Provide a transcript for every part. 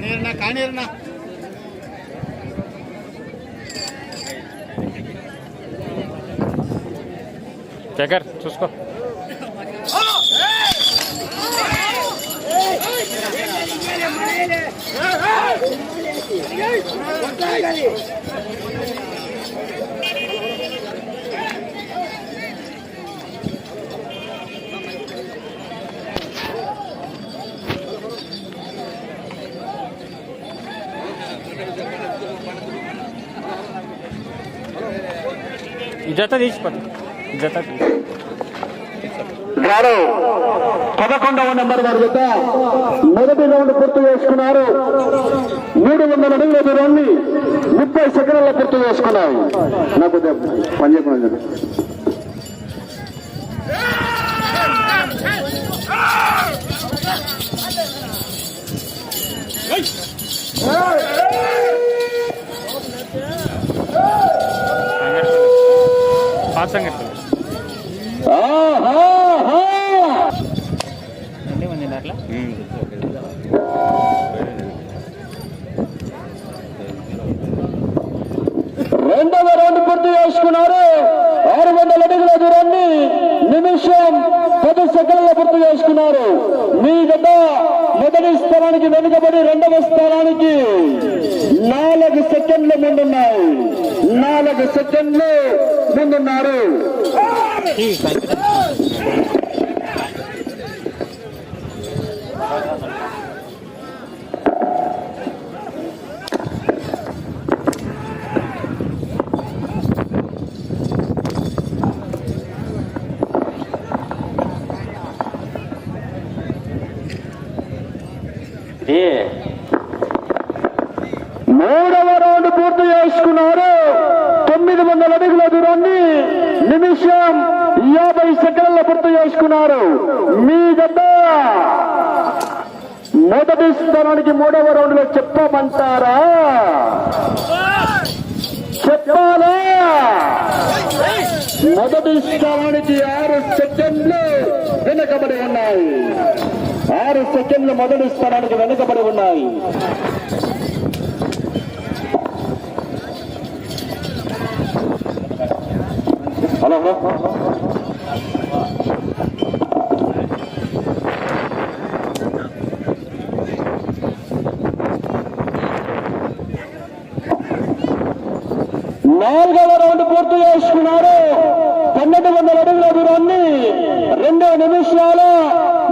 కానీరన్నా కానీరన్నా శేఖర్ చూసుకో. ఈ జత తీసిపోతుంది జత గారు పదకొండవ నెంబర్ వారి వద్ద మొదటి రౌండ్ పూర్తి చేసుకున్నారు. మూడు వందల అడుగుల దూరాన్ని ముప్పై సెకండ్ల పూర్తి చేసుకున్నారు నాకు పని చెప్పండి రెండవ రౌండ్ పూర్తి చేసుకున్నారు. ఆరు వందల అడుగుల దూరాన్ని నిమిషం పది సెకండ్ల పూర్తి చేసుకున్నారు. మీ గత మొదటి స్థానానికి వెనుకబడి రెండవ స్థానానికి నాలుగు సెకండ్లు ముందున్నాయి. నాలుగు సెకండ్లు ముందున్నారు మూడవ రౌండ్ పూర్తి చేసుకున్నారు తొమ్మిది వందల అడుగుల దూరాన్ని నిమిషం యాభై సెకండ్ల పూర్తి చేసుకున్నారు మీ గత మొదటి స్థానానికి మూడవ రౌండ్లో చెప్పమంటారా? చెప్పాలా? మొదటి స్థానానికి ఆరు సెకండ్లు వెనుకబడి ఉన్నాయి. ఆరు సెకండ్లు మొదటి స్థానానికి వెనుకబడి ఉన్నాయి. హలో. నాలుగవ రౌండ్ పూర్తి చేసుకున్నారు. పన్నెండు వందల అడుగుల దూరాన్ని రెండు నిమిషాల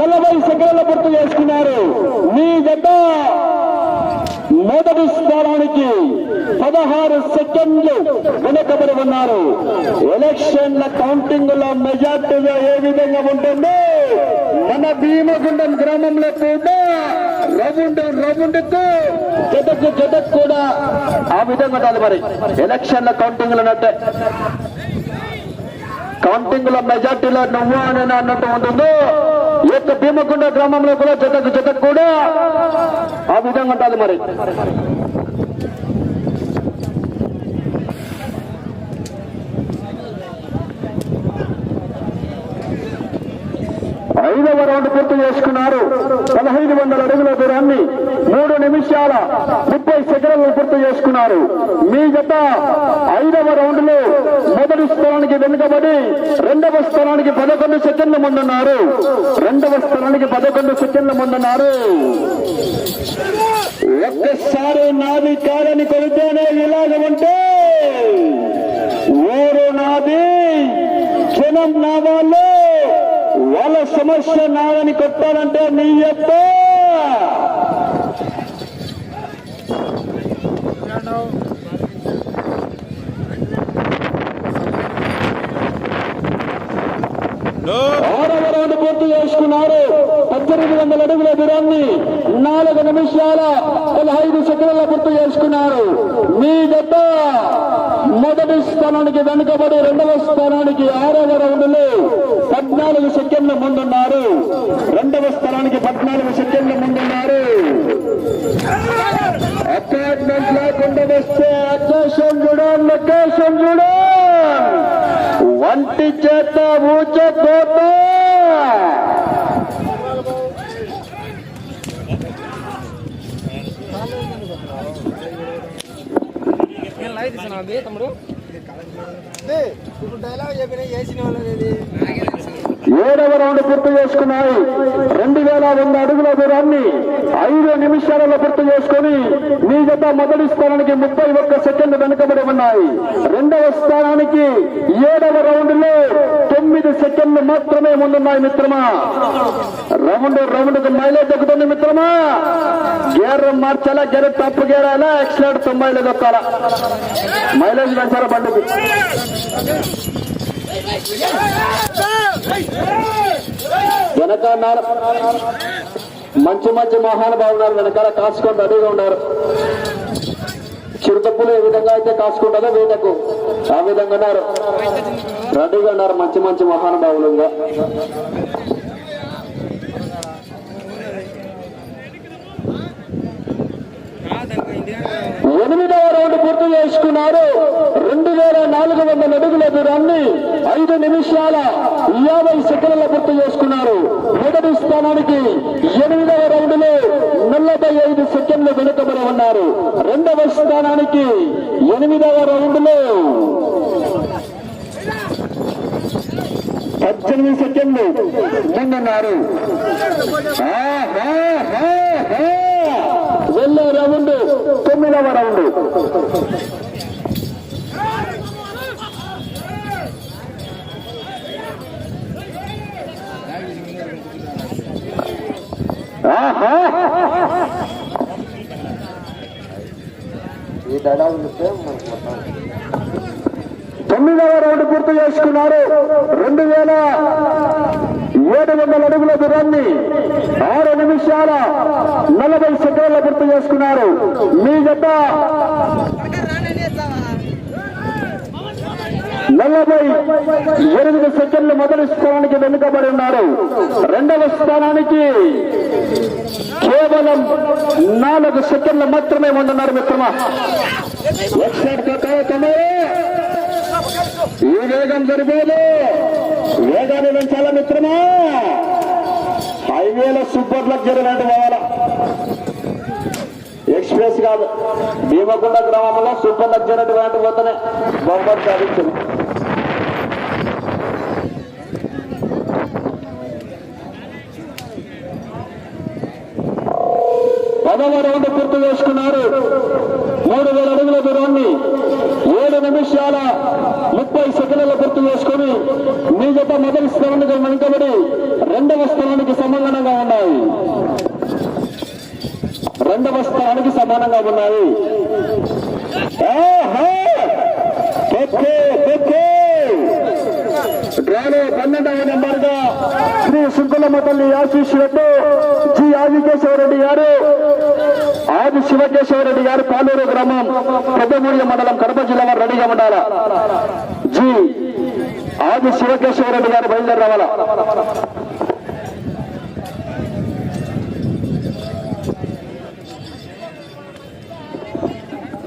నలభై సెకండ్ల పూర్తి చేసుకున్నారు. మీ జత మొదటి స్థానానికి పదహారు సెకండ్లు వెనుకబడి ఉన్నారు. ఎలక్షన్ల కౌంటింగ్లో మెజార్టీగా ఏ విధంగా ఉంటుందో? మన భీమగుండం గ్రామంలో కూడా రౌండ్ రౌండ్ జతకు జతకు కూడా ఆ విధంగా ఉండాలి మరి. ఎలక్షన్ల కౌంటింగ్లో నట్టే కౌంటింగ్లో మెజార్టీలో నువ్వు అని అన్నట్టు ఉంటుందో. ఈ యొక్క భీమకుండ గ్రామంలో కూడా జతకు జతకు కూడా ఆ విధంగా ఉండాలి మరి ఐదవ రౌండ్ పూర్తి చేసుకున్నారు. పదహైదు వందల అడుగుల దూరాన్ని మూడు నిమిషాల ముప్పై సెకండ్లు పూర్తి చేసుకున్నారు. మీ జత ఐదవ రౌండ్లో మొదటి స్థానానికి వెనుకబడి రెండవ స్థానానికి పదకొండు సెకండ్ల ముందున్నారు. రెండవ స్థానానికి పదకొండు సెకండ్ల ముందున్నారు. ఒక్కసారి నాది కాదని కొడితేనే ఇలాగ ఉంటే ఊరు నాది జనం నా వాళ్ళే వాళ్ళ సమస్య నాదని కొట్టాలంటే నీ యొక్క ఆరవ రౌండ్ పూర్తి చేసుకున్నారు. పద్దెనిమిది వందల అడుగుల దూరాన్ని నాలుగు నిమిషాల పదహైదు సెకండ్ల పూర్తి చేసుకున్నారు. మీ జత మొదటి స్థానానికి వెనుకబడి రెండవ స్థానానికి ఆరవ రౌండ్లు పద్నాలుగు సెకండ్ల ముందున్నారు. రెండవ స్థానానికి పద్నాలుగు సెకండ్ల ముందున్నారు. అపార్ట్మెంట్ లేకుండా వస్తే అకేషన్ చూడండి అకేషన్ చూడండి వంటి చేత వాళ్ళది ఏడవ రౌండ్ పూర్తి చేసుకున్నాయి. వేల వంద అడుగుల దూరాన్ని ఐదు నిమిషాలలో పూర్తి చేసుకుని నీ జత మొదటి స్థానానికి ముప్పై ఒక్క సెకండ్ వెనుకబడి ఉన్నాయి. రెండవ స్థానానికి ఏడవ రౌండ్లో తొమ్మిది సెకండ్లు మాత్రమే ముందున్నాయి మిత్రమా. రౌండ్ రౌండ్కు మైలేజ్ తగ్గుతుంది మిత్రమా. గేర్ మార్చాలా గేర్ తప్పు గేరాలా ఎక్సలెంట్ తొంభైలో దొక్కాలా మైలేజ్ పెంచాలా బండికి వెనక మంచి మంచి మహానుభావులు ఉన్నారు వెనకాల కాసుకొని రెడీగా ఉన్నారు. చిరుతప్పులు ఏ విధంగా అయితే కాసుకుంటారో వేటకు ఆ విధంగా ఉన్నారు. రెడీగా ఉన్నారు. మంచి మంచి మహానుభావులు ఎనిమిదవ రౌండ్ పూర్తి చేసుకున్నారు రెండు వేల నాలుగు వందల అడుగుల దూరాన్ని ఐదు నిమిషాల యాభై సెకండ్ల పూర్తి చేసుకున్నారు. మొదటి స్థానానికి ఎనిమిదవ రౌండ్లో నలభై ఐదు సెకండ్లు వెనుకబడి ఉన్నారు. రెండవ స్థానానికి ఎనిమిదవ రౌండ్లో పద్దెనిమిది సెకండ్లు ముందున్నారు. వెళ్ళే రౌండ్ తొమ్మిదవ రౌండ్ ఆహా. ఈ డైలాగ్ మనకు మొత్తం తొమ్మిదవ రౌండ్ పూర్తి చేసుకున్నారు. రెండు వేల ఏడు వందల అడుగుల దూరాన్ని ఆరు నిమిషాల నలభై సెకండ్ల పూర్తి చేసుకున్నారు. మీ జత నలభై ఎనిమిది సెకండ్లు మొదటి స్థానానికి వెనుకబడి ఉన్నారు. రెండవ స్థానానికి కేవలం నాలుగు సెకండ్లు మాత్రమే ఉంటున్నారు మిత్రమా. ఈ వేగం జరిపేది వేగాన్ని పెంచాలా మిత్రమా? హైవేల సూపర్ లగ్జరీ లాంటి పోవాలా ఎక్స్ప్రెస్ కాదు. భీమకొండ గ్రామంలో సూపర్ లగ్జరీ లాంటి పోతేనే బొమ్మలు సాధించింది పదవ రౌండ్ పూర్తి చేసుకున్నారు. మూడు వేల అడుగుల దూరాన్ని ఏడు నిమిషాల ముప్పై సెకండ్ల పూర్తి చేసుకుని మీ జత మొదటి స్థానానికి వెనుకబడి రెండవ స్థానానికి సమానంగా ఉన్నాయి. రెండవ స్థానానికి సమానంగా ఉన్నాయి. ఆహా! కొక్కు, డ్రాలో పన్నెండవ నెంబర్గా శ్రీ సుంకులమ్మ తల్లి ఆశీస్సులతో జి. గారు ఆది శివకేశవరెడ్డి గారు పాలూరు గ్రామం పెద్దమూడియ మండలం కడప జిల్లా వారు రెడీగా ఉండాలా జి ఆది శివకేశవరెడ్డి గారు బయలుదేరి రావాలా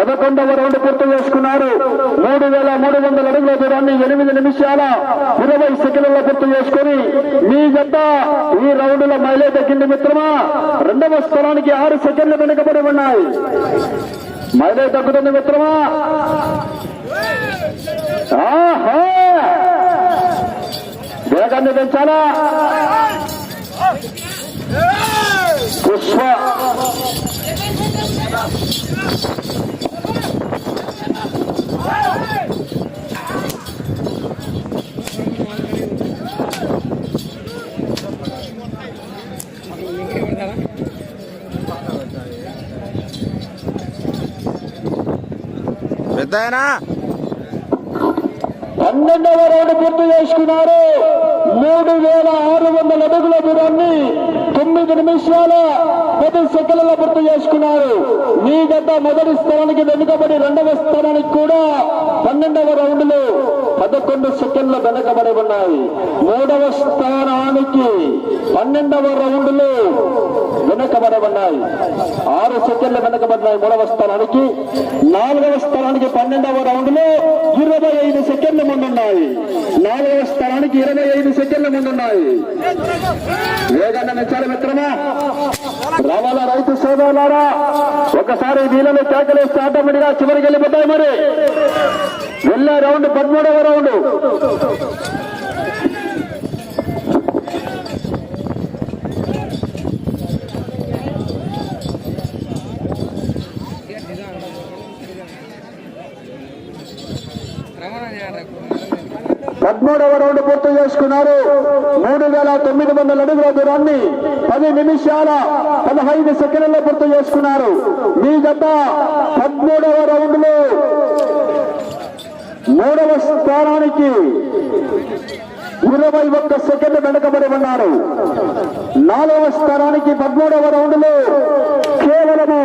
పదకొండవ రౌండ్ పూర్తి చేసుకున్నారు. మూడు వేల మూడు వందల అడుగుల దూరాన్ని ఎనిమిది నిమిషాల ఇరవై సెకండ్లలో పూర్తి చేసుకుని మీ జత ఈ రౌండ్లో మైలేజ్ తగ్గింది మిత్రమా? రెండవ స్థలానికి ఆరు సెకండ్లు వెనుకబడి ఉన్నాయి. మైలేజ్ తగ్గుతుంది మిత్రమా? ఆహా! వేగాన్ని పెంచాలా? పుష్ప! పెద్దాయనా? పన్నెండవ రౌండ్ పూర్తి చేసుకున్నారు. మూడు వేల ఆరు వందల అడుగుల దూరాన్ని తొమ్మిది నిమిషాల పది సెకండ్ల పూర్తి చేసుకున్నారు. మీ గత మొదటి స్థానానికి వెనుకబడి రెండవ స్థానానికి కూడా పన్నెండవ రౌండ్లో పదకొండు సెకండ్ల వెనకబడి ఉన్నాయి. మూడవ స్థానానికి పన్నెండవ రౌండ్లో వెనకబడి ఉన్నాయి ఆరు సెకండ్ల వెనకబడినాయి మూడవ స్థానానికి నాలుగవ స్థానానికి పన్నెండవ రౌండ్లో ఇరవై ఐదు సెకండ్ల ముందున్నాయి. నాలుగవ స్థానానికి ఇరవై ఐదు సెకండ్ల ముందున్నాయి. వేగంగా మెచ్చాలి మిత్రమా. రావాలా రైతు సోదరులారా ఒకసారి వీళ్ళలో కేకలు ఆటోమేటిక్ చివరికి వెళ్ళిపోతాయి మరి. వెళ్ళే రౌండ్ పదమూడవ రౌండ్. పదమూడవ రౌండ్ పూర్తి చేసుకున్నారు. మూడు వేల తొమ్మిది వందల అడుగుల దూరాన్ని పది నిమిషాల పదహైదు సెకండ్లలో పూర్తి చేసుకున్నారు. మీ జత పద్మూడవ రౌండ్లో మూడవ స్థానానికి ఇరవై ఒక్క సెకండ్ వెనకబడి ఉన్నారు. నాలుగవ స్థానానికి పదమూడవ రౌండ్లో కేవలము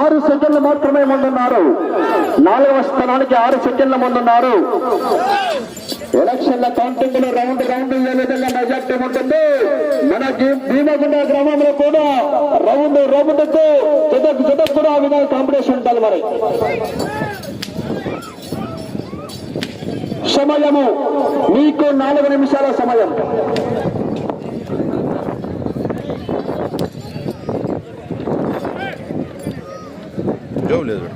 ఆరు సెకండ్లు మాత్రమే ముందున్నారు. నాలుగవ స్థానానికి ఆరు సెకండ్ల ముందున్నారు. ఎలక్షన్ల కౌంటింగ్లో రౌండ్ రౌండ్ విధంగా మెజార్టీ ఉంటుంది. మన భీమగుండ గ్రామంలో కూడా రౌండ్ రౌండ్కు జతకు కూడా ఆ విధంగా కాంపిటీషన్ ఉంటుంది మరి. సమయము మీకు నాలుగు నిమిషాల సమయం. జోబు లేదు.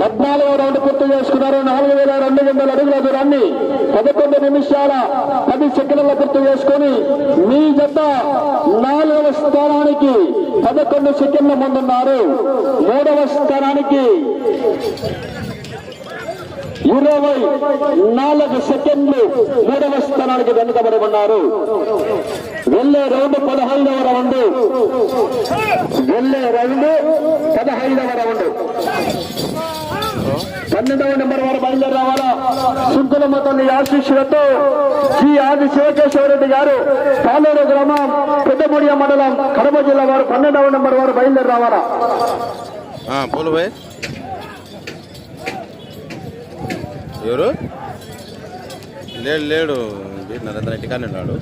పద్నాలుగో రౌండ్ పూర్తి చేసుకున్నారు. నాలుగు వేల రెండు వందల అడుగుల దూరాన్ని పదకొండు నిమిషాల పది సెకండ్ల పూర్తి చేసుకుని మీ జత నాలుగవ స్థానానికి పదకొండు సెకండ్ల ముందున్నారు. మూడవ స్థానానికి ఇరవై నాలుగు సెకండ్లు మూడవ స్థానానికి వెనుకబడి ఉన్నారు. వెళ్ళే రౌండ్ పదహైదవ రౌండ్. వెళ్ళే రౌండ్ పదహైదవ రౌండ్. పన్నెండవ నెంబర్ వారు బయలుదేరి రావాలా సుంకులమ్మ తల్లి ఆశీస్సులతో శ్రీ ఆది శివకేశ్వరరెడ్డి గారు పాలేరు గ్రామం పెద్దముడియ మండలం కడప జిల్లా వారు పన్నెండవ నెంబర్ వారు బయలుదేరి రావాలా పోలు ఎవరు? లేడు లేడు. వీడు నరేంద్ర ఇంటికానే ఉన్నాడు.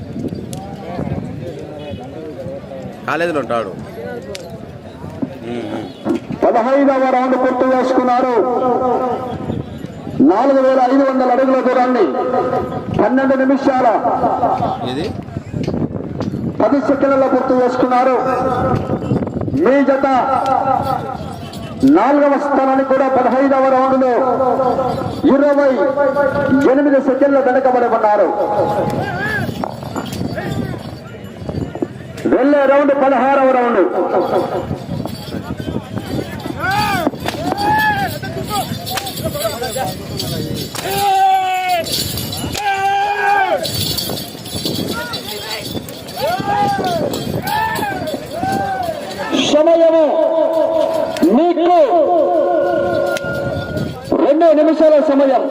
కాలేజీలో ఉంటాడు. పదహైదవ రౌండ్ పూర్తి చేసుకున్నారు నాలుగు వేల ఐదు వందల అడుగుల దూరాన్ని. పన్నెండు నిమిషాల పది సెకండ్లలో పూర్తి చేసుకున్నారు. మీ జత నాలుగవ స్థానానికి కూడా పదహైదవ రౌండ్లో ఇరవై ఎనిమిది సెకండ్ల వెనకబడి ఉన్నారు. వెళ్ళే రౌండ్ పదహారవ రౌండ్. సమయము మీకు రెండు నిమిషాల సమయం.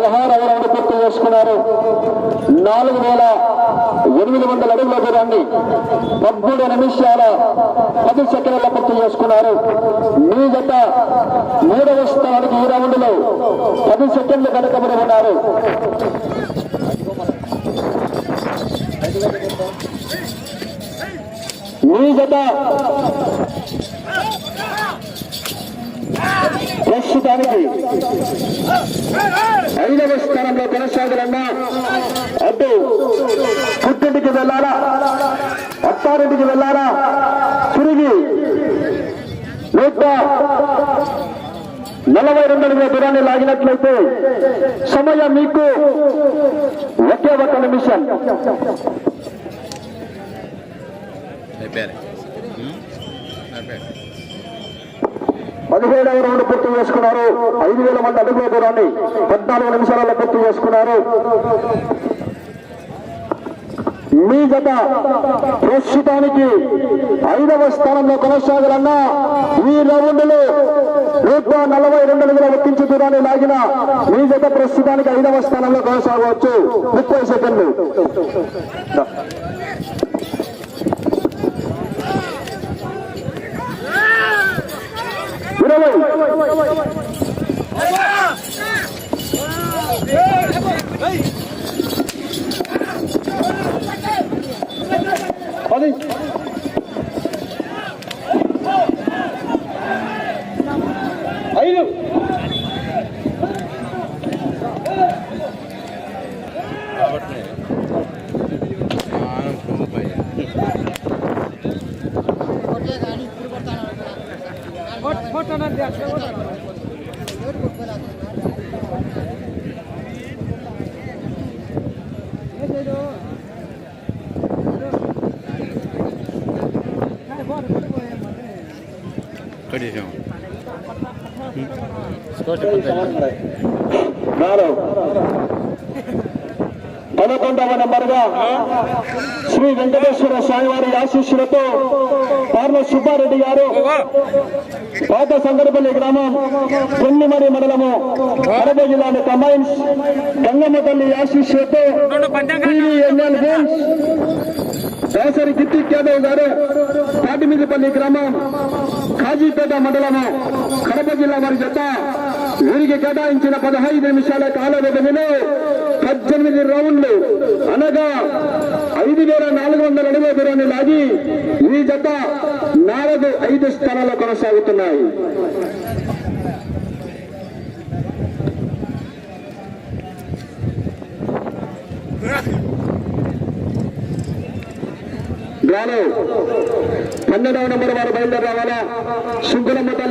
పదహారవ రౌండ్ పూర్తి చేసుకున్నారు. నాలుగు వేల ఎనిమిది వందల అడుగుల దూరాన్ని పదమూడు నిమిషాల పది సెకండ్ల పూర్తి చేసుకున్నారు. మీ జత మూడవ స్థానానికి ఈ రౌండ్లో పది సెకండ్లు కనుకబడి ఉన్నారు. మీ జత ప్రస్తుతానికి ఐదవ స్థానంలో కొనసాగలన్నా అటు పుట్టింటికి వెళ్ళాలా? అత్తారింటికి వెళ్ళాలా? తిరిగి నూట నలభై రెండు అడుగుల దూరాన్ని లాగినట్లయితే సమయం మీకు ఒకే ఒక నిమిషం. అయిపోయారు. పదిహేడవ రౌండ్ పూర్తి చేసుకున్నారు. ఐదు వేల మంది అడుగుల దూరాన్ని పద్నాలుగు నిమిషాలలో పూర్తి చేసుకున్నారు. మీ జత ప్రస్తుతానికి ఐదవ స్థానంలో కొనసాగాలన్నా ఈ రౌండ్లో నూట నలభై రెండు అడుగుల ఒక్కించు దూరాన్ని లాగిన మీ గత ప్రస్తుతానికి ఐదవ స్థానంలో కొనసాగవచ్చు. ముప్పై సెకండ్లు. ఇరవై పది కట్ చేసాం స్కోర్ చెప్పండి నాలుగు పదకొండవ నెంబర్గా శ్రీ వెంకటేశ్వర స్వామివారి ఆశీస్సులతో పార్ల సుబ్బారెడ్డి గారు పాత సంగరపల్లి గ్రామం కొన్నిమరి మండలము కడప జిల్లాని కంబైన్స్ గంగమ్మ తల్లి ఆశీస్సులతో దాసరి కిత్తిక్ యాదవ్ గారు తాటిమిదిపల్లి గ్రామం కాజీపేట మండలము కడప జిల్లా వారి జత. వీరికి కేటాయించిన పదహైదు నిమిషాల కాల వ్యవధిలో పద్దెనిమిది రౌండ్లు అనగా ఐదు వేల నాలుగు వందల అడుగుల దూరాన్ని లాగి ఈ జత నాలుగు ఐదు స్థానాల్లో కొనసాగుతున్నాయి. డ్రాలో పన్నెండవ నెంబర్ వారు బయలుదేరి రావాలా? శుంకులమ్మ తల్లి